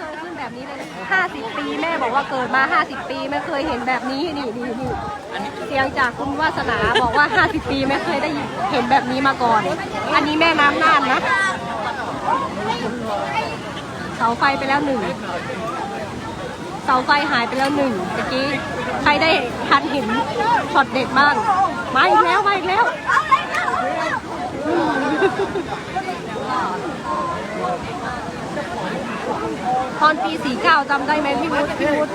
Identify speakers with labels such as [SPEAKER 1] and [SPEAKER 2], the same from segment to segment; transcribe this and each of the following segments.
[SPEAKER 1] คยขึ้นแบบนี้เลย50ปีแม่บอกว่าเกิดมา50ปีไม่เคยเห็นแบบนี้นี่นี่นี่เสียงจากคุณวาสนาบอกว่า50ปีไม่เคยได้เห็นแบบนี้มาก่อน อันนี้แม่น้ำน่านนะ เสาไฟไปแล้วหนึ่ง เสาไฟหายไปแล้วหนึ่งเมื่อกี้ ใครได้ทันเห็นช็อตเด็ดบ้าง มาอีกแล้ว มาอีกแล้ว ตอนปี 49จำได้ไหมพี่วุฒิพี่วุฒิ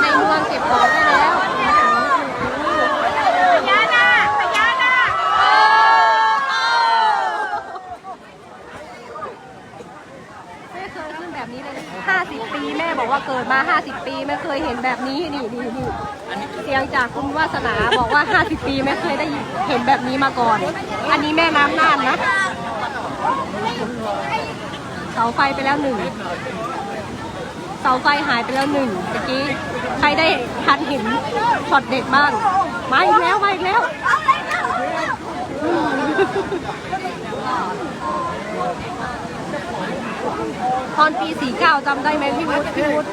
[SPEAKER 1] ในเมืองเก็บของได้แล้ว
[SPEAKER 2] พญานาพญานา
[SPEAKER 1] ไม่เคยขึ้นแบบนี้เลย50 ปีแม่บอกว่าเกิดมา 50 ปีไม่เคยเห็นแบบนี้นี่นี่นี่เสียงจากคุณวาสนาบอกว่า 50 ปีไม่เคยได้เห็นแบบนี้มาก่อน อันนี้แม่น้ำน่านนะ เสาไฟไปแล้วหนึ่งเสาไฟหายไปแล้วหนึ่งเมื่อกี้ใครได้ทันเห็นช็อตเด็ดบ้างมาอีกแล้วมาอีกแล้วตอนปี 49จำได้ไหมพี่วุฒิพี่วุฒิ